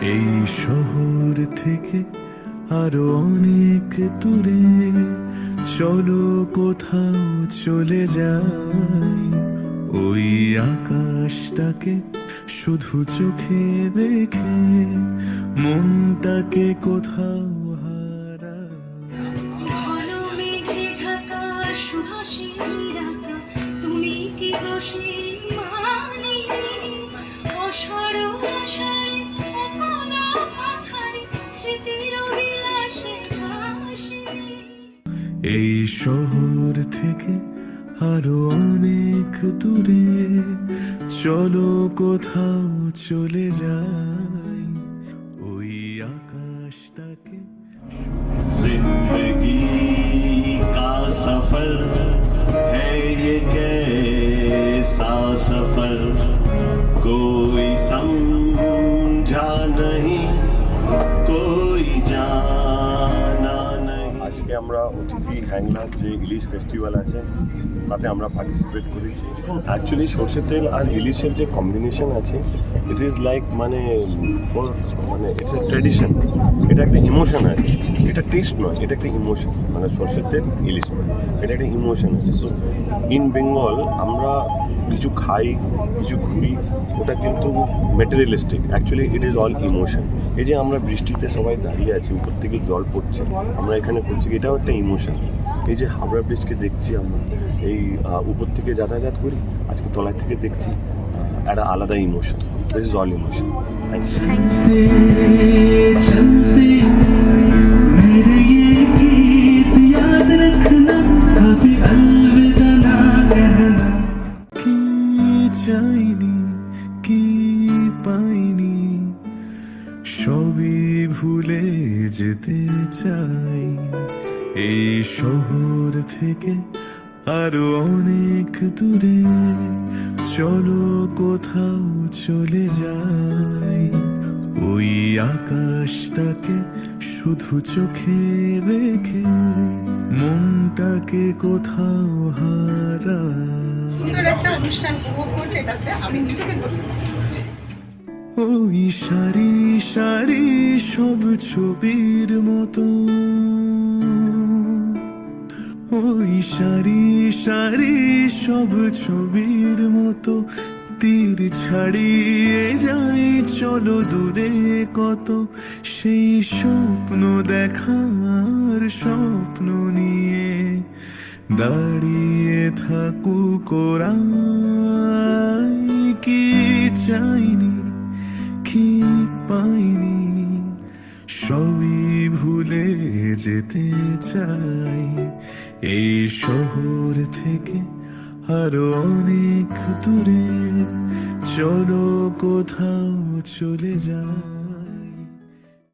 এই শহর থেকে আরও অনেক দূরে চলো কোথাও চলে যাই। ওই আকাশটাকে শুধু চোখে দেখে, মনটাকে কোথাও এই শহর থেকে আরও অনেক দূরে চলো কোথাও চলে যাই। ওই আকাশটাকে জিন্দগি কা সফর সা সফর আমরা অতিথি হ্যাংলার যে ইলিশ ফেস্টিভ্যাল আছে, তাতে আমরা পার্টিসিপেট করেছি। অ্যাকচুয়ালি সর্ষের তেল আর ইলিশের যে কম্বিনেশন আছে ইট ইজ লাইক মানে ফর মানে ইটস এ ট্রেডিশন এটা একটা ইমোশন আছে। এটা টেস্ট নয়, এটা একটা ইমোশন মানে সর্ষের তেল, ইলিশ এটা একটা ইমোশন আছে। সো ইন বেঙ্গল আমরা কিছু খাই, কিছু ঘুরি, ওটা কিন্তু materialistic actually it is all emotion এই যে আমরা বৃষ্টিতে সবাই দাঁড়িয়ে আছি, উপর থেকে জল পড়ছে, আমরা এখানে করছি এটাও একটা ইমোশন এই যে হাবড়া ব্রিজকে দেখছি আমরা, এই উপর থেকে যাতায়াত করি, আজকে তলায় থেকে দেখছি একটা আলাদা emotion this is all emotion চাইনি কি পাইনি সবই ভুলে যেতে চাই। এই শহর থেকে আরও অনেক দূরে চলো কোথাও চলে যাই। ওই আকাশটাকে শুধু চোখে রেখে মনটাকে কোথাও হারা একটা অনুষ্ঠান উপভোগ করছে এটাতে। আমি নিজেকে ওই সারি সারি সব ছবির মতো। ওই সারি সারি সব ছবির মতো। তীর ছাড়িয়ে যাই, চলো দূরে কত। সেই স্বপ্ন দেখার স্বপ্ন নিয়ে দাঁড়িয়ে থাকুক কি চাইনি কি পাইনি। সবই ভুলে যেতে চাই। এই শহর থেকে আরও অনেক দূরে। চলো কোথাও চলে যাই।